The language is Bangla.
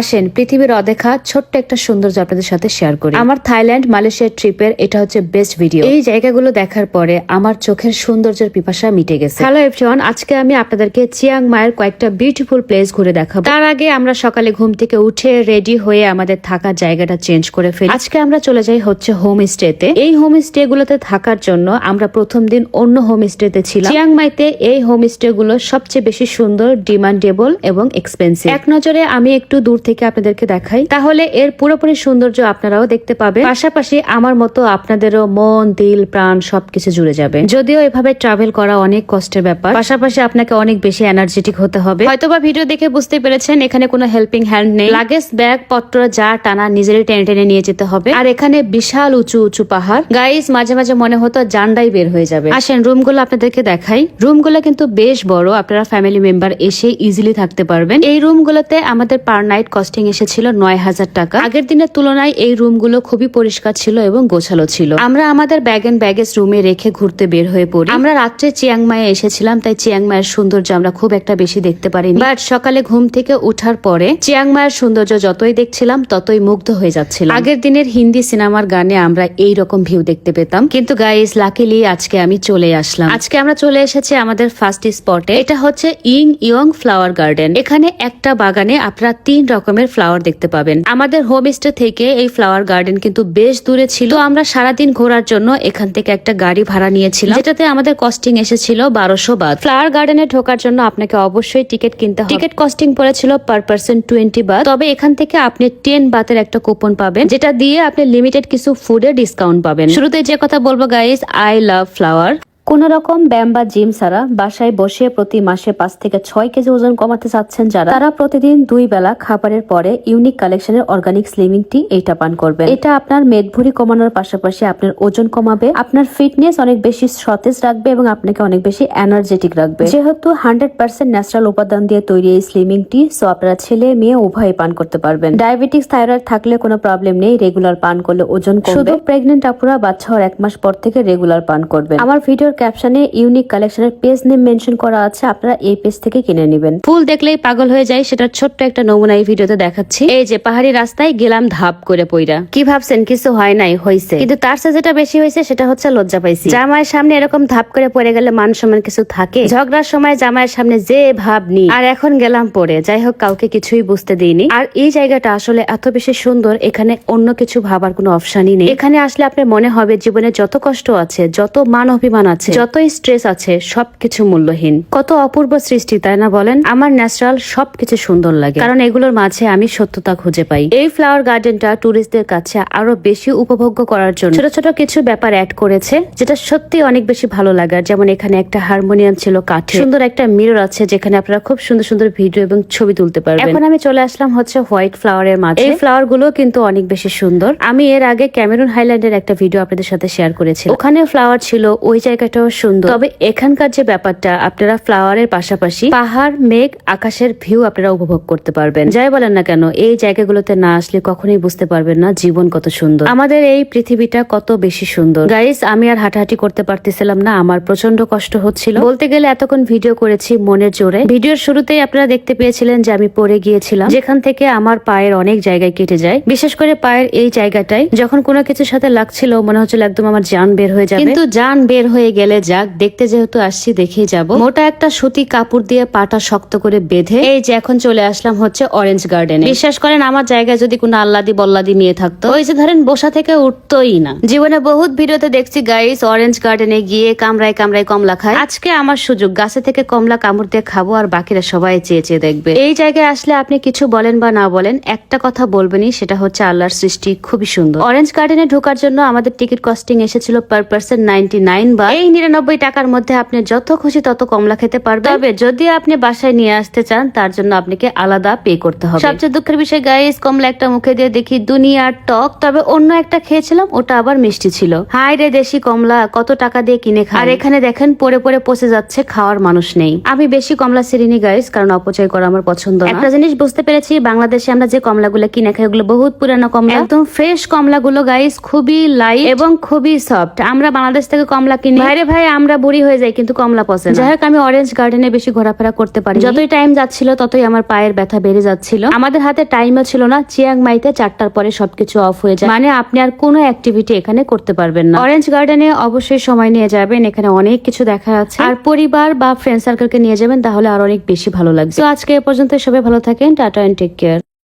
আসেন, পৃথিবীর অদেখা ছোট্ট একটা সৌন্দর্য আপনাদের সাথে শেয়ার করি। আমার থাইল্যান্ড, মালয়েশিয়ার ট্রিপের এটা হচ্ছে বেস্ট ভিডিও এই জায়গাগুলো দেখার পরে আমার চোখের সৌন্দর্যের পিপাসা মিটে গেছে। হ্যালো এভরিওয়ান আজকে আমি আপনাদেরকে চিয়াং মায়ের কয়েকটা বিউটিফুল প্লেস ঘুরে দেখাবো। তার আগে আমরা সকালে ঘুম থেকে উঠে রেডি হয়ে আমাদের থাকার জায়গাটা চেঞ্জ করে ফেলি। আজকে আমরা চলে যাই হচ্ছে হোম স্টেতে এই হোম স্টে গুলোতে থাকার জন্য আমরা প্রথম দিন অন্য হোম স্টেতে ছিলাম। চিয়াং মাইতে এই হোম স্টে গুলো সবচেয়ে বেশি সুন্দর ডিমান্ডেবল এবং এক্সপেন্সিভ এক নজরে আমি একটু দূর থেকে আপনাদেরকে দেখাই। তাহলে এর পুরোপুরি সৌন্দর্য আপনারাও দেখতে পাবেন। পাশাপাশি আমার মতো আপনাদেরও মন, দিল, প্রাণ সবকিছু জুড়ে যাবে। যদিও এভাবে ট্রাভেল করা অনেক কষ্টের ব্যাপার। পাশাপাশি আপনাকে অনেক বেশি এনার্জেটিক হতে হবে। হয়তোবা ভিডিও দেখে বুঝতে পেরেছেন, এখানে কোনো হেল্পিং হ্যান্ড নেই। লাগেজ ব্যাগ পত্র যা টানা নিজেরই টেনে টেনে নিয়ে যেতে হবে। আর এখানে বিশাল উঁচু উঁচু পাহাড়। গাইস মাঝে মাঝে মনে হতো জান্ডাই বের হয়ে যাবে। আসেন রুমগুলো আপনাদেরকে দেখাই। রুমগুলো কিন্তু বেশ বড়। আপনারা ফ্যামিলি মেম্বার এসে ইজিলি থাকতে পারবেন। এই রুমগুলোতে আমাদের পার নাইট কস্টিং এসেছিল নয় হাজার টাকা। আগের দিনের তুলনায় এই রুমগুলো খুবই পরিষ্কার ছিল এবং গোছালো ছিল। আমরা আমাদের ব্যাগ এন্ড ব্যাগেজ রুমে রেখে ঘুরতে বের হয়ে পড়ি। আমরা রাত্রে চিয়াংমায়ে এসেছিলাম, তাই চিয়াংমায়ের সৌন্দর্য আমরা খুব একটা বেশি দেখতে পারিনি। বাট সকালে ঘুম থেকে উঠার পরে চিয়াংমায়ের সৌন্দর্য যতই দেখছিলাম, ততই মুগ্ধ হয়ে যাচ্ছিলাম। আগের দিনের হিন্দি সিনেমার গানে আমরা এই রকম ভিউ দেখতে পেতাম। কিন্তু গাইস লাকিলি আজকে আমি চলে আসলাম। আজকে আমরা চলে এসেছি আমাদের ফার্স্ট স্পটে এটা হচ্ছে ইং ইয়ং ফ্লাওয়ার গার্ডেন এখানে একটা বাগানে আপনারা তিন রকমের ফ্লাওয়ার দেখতে পাবেন। আমাদের হোম স্টে থেকে এই ফ্লাওয়ার গার্ডেন কিন্তু বেশ দূরে ছিল। আমরা সারাদিন ঘোরার জন্য এখান থেকে একটা গাড়ি ভাড়া নিয়েছিলাম। যেটাতে আমাদের কস্টিং এসেছিল বারোশো বাদ। ফ্লাওয়ার গার্ডেনে ঢোকার জন্য আপনাকে অবশ্যই টিকিট কিনতে টিকিট কস্টিং পড়েছিল পার পার্সন টোয়েন্টি বাদ তবে এখান থেকে আপনি টেন বাতের একটা কুপন পাবেন, যেটা দিয়ে আপনি লিমিটেড কিছু ফুডের ডিসকাউন্ট পাবেন। শুরুতে যে কথা বলব গাইজ আই লাভ ফ্লাওয়ার কোন রকম ব্যায়াম বা জিম ছাড়া বাসায় বসে প্রতি মাসে পাঁচ থেকে ছয় কেজি ওজন কমাতে চাচ্ছেন যারা তারা প্রতিদিন দুই বেলা খাবারের পরে ইউনিক কালেকশনের অর্গানিক স্লিমিং টি এইটা পান করবেন। এটা আপনার মেদভুরি কমানোর পাশাপাশি আপনার ওজন কমাবে আপনার ফিটনেস অনেক বেশি সতেজ রাখবে এবং আপনাকে অনেক বেশি এনার্জেটিক রাখবে। যেহেতু হান্ড্রেড পার্সেন্ট ন্যাচারাল উপাদান দিয়ে তৈরি এই স্লিমিং টি সো আপনারা ছেলে মেয়ে উভয়ে পান করতে পারবেন। ডায়াবেটিস থাইরয়েড থাকলে কোনো প্রবলেম নেই রেগুলার পান করলে ওজন শুধু প্রেগনেন্ট আপুরা বাচ্চা হওয়ার এক মাস পর থেকে রেগুলার পান করবেন। আমার ভিডিওর ক্যাপশনে ইউনিক কালেকশনের পেজ নেম মেনশন করা আছে, আপনারা এই পেজ থেকে কিনে নেবেন। ফুল দেখলেই পাগল হয়ে যায় সেটা ছোট্ট একটা নমুনা এই ভিডিওতে দেখাচ্ছি। এই যে পাহাড়ি রাস্তায় গেলাম ধাপ করে পইরা। কি ভাবছেন? কিছু হয় নাই হয়েছে কিন্তু তার সাথে যেটা বেশি হয়েছে সেটা হচ্ছে লজ্জা পাইছি। জামাইয়ের সামনে এরকম ধাপ করে পড়ে গেলে মান সম্মান কিছু থাকে? ঝগড়ার সময় জামাইয়ের সামনে যে ভাব নি। আর এখন গেলাম পরে যাই হোক, কাউকে কিছুই বুঝতে দিইনি। আর এই জায়গাটা আসলে এত বেশি সুন্দর, এখানে অন্য কিছু ভাবার কোনো অপশনই নেই। এখানে আসলে আপনার মনে হবে, জীবনে যত কষ্ট আছে, যত মান অভিমান আছে যতই স্ট্রেস আছে, সবকিছু মূল্যহীন। কত অপূর্ব সৃষ্টি, তাই না বলেন? আমার ন্যাচারাল সবকিছু সুন্দর লাগে। কারণ এগুলোর মাঝে আমি সত্যতা খুঁজে পাই। এই ফ্লাওয়ার গার্ডেনটা টুরিস্টদের কাছে আরও বেশি উপভোগ্য করার জন্য। ছোট ছোট কিছু ব্যাপার অ্যাড করেছে, যেটা সত্যি অনেক বেশি ভালো লাগার। যেমন এখানে একটা হারমোনিয়াম ছিল কাঠে সুন্দর একটা মিরর আছে, যেখানে আপনারা খুব সুন্দর সুন্দর ভিডিও এবং ছবি তুলতে পারবেন। এখন আমি চলে আসলাম হচ্ছে হোয়াইট ফ্লাওয়ারের মাঝে। এই ফ্লাওয়ারগুলো কিন্তু অনেক বেশি সুন্দর। আমি এর আগে ক্যামেরুন হাইল্যান্ডের একটা ভিডিও আপনাদের সাথে শেয়ার করেছি ওখানে ফ্লাওয়ার ছিল ওই জায়গাটাও সুন্দর। তবে এখানকার যে ব্যাপারটা, আপনারা ফ্লাওয়ারের পাশাপাশি পাহাড়, মেঘ, আকাশের ভিউ আপনারা উপভোগ করতে পারবেন। যাই বলেন না কেন, এই জায়গাগুলোতে না আসলে কখনোই বুঝতে পারবেন না জীবন কত সুন্দর। আমাদের এই পৃথিবীটা কত বেশি সুন্দর। গাইস আমি আর হাঁটাহাঁটি করতে পারতেছিলাম না, আমার প্রচণ্ড কষ্ট হচ্ছিল। বলতে গেলে এতক্ষণ ভিডিও করেছি মনের জোরে। ভিডিওর শুরুতেই আপনারা দেখতে পেয়েছিলেন যে আমি পড়ে গিয়েছিলাম। যেখান থেকে আমার পায়ের অনেক জায়গায় কেটে যায়। বিশেষ করে পায়ের এই জায়গাটায় যখন কোনো কিছুর সাথে লাগছিল, মনে হচ্ছিল একদম আমার জান বের হয়ে যাবে। কিন্তু জান বের হয়ে গেলে যাক, দেখতে যেহেতু আসছি, দেখেই যাব। মোটা একটা সুতি কাপড় দিয়ে পাটা শক্ত করে বেঁধে, এই যে এখন চলে আসলাম হচ্ছে অরেঞ্জ গার্ডেনে বিশ্বাস করেন, আমার জায়গায় যদি কোনো আল্লাদি বল্লাদি নিয়ে থাকতো, ওই যে ধরেন বসা থেকে উঠতোই না। জীবনে বহুত ভিডিওতে দেখছি গাইস অরেঞ্জ গার্ডেনে গিয়ে কামড়ায় কামড়ায় কমলা খায়। আজকে আমার সুযোগ, গাছে থেকে কমলা কামড় দিয়ে খাব আর বাকিরা সবাই চেয়ে চেয়ে দেখবে। এই জায়গায় আসলে আপনি কিছু বলেন বা না বলেন, একটা কথা বলবেনই, সেটা হচ্ছে আল্লাহর সৃষ্টি, খুবই সুন্দর। অরেঞ্জ গার্ডেনে ঢোকার জন্য আমাদের টিকিট কস্টিং এসেছিল পার পার্সন নাইনটি নাইন বা এই নিরানব্বই টাকার মধ্যে আপনি যত খুশি তত কমলা খেতে পারবেন। তবে যদি আপনি বাসায় নিয়ে আসতে চান তার জন্য আপনাকে আলাদা পে করতে হবে। সবচেয়ে দুঃখের বিষয় গাইস কমলা একটা মুখে দিয়ে দেখি দুনিয়ার টক। তবে অন্য একটা খেয়েছিলাম ওটা আবার মিষ্টি ছিল। হাই রে দেশি কমলা কত টাকা দিয়ে কিনে খায়। আর এখানে দেখেন পরে পরে পচে যাচ্ছে খাওয়ার মানুষ নেই। আমি বেশি কমলা সিরিনি গাইস কারণ অপচয় করা আমার পছন্দ একটা জিনিস বুঝতে পেরেছি বাংলাদেশে আমরা যে কমলাগুলো কিনে খাই ওগুলো বহুত পুরানো কমলা। একদম ফ্রেশ কমলাগুলো গাইস খুবই লাইট এবং খুবই সফট আমরা বাংলাদেশ থেকে কমলা কিনি। বাইরে রে ভাই আমরা বুড়ি হয়ে যাই কিন্তু কমলা পছন্দ যাই হোক আমি অরেঞ্জ গার্ডেনে বেশি ঘোরাফেরা করতে পারি যতই টাইম যাচ্ছিল ততই আমার পায়ের ব্যথা বেড়ে যাচ্ছিল। আমাদের হাতে টাইমও ছিল না চিয়াং মাইতে চারটার পরে সবকিছু অফ হয়ে যায়। মানে আপনি আর কোনো অ্যাক্টিভিটি এখানে করতে পারবেন না। অরেঞ্জ গার্ডেনে অবশ্যই সময় নিয়ে যাবেন এখানে অনেক কিছু দেখা আছে। আর পরিবার বা ফ্রেন্ড সার্কেলকে নিয়ে যাবেন তাহলে আর অনেক বেশি ভালো লাগবে। তো আজকে এ পর্যন্ত সবাই ভালো থাকেন টাটা এন্ড টেক কেয়ার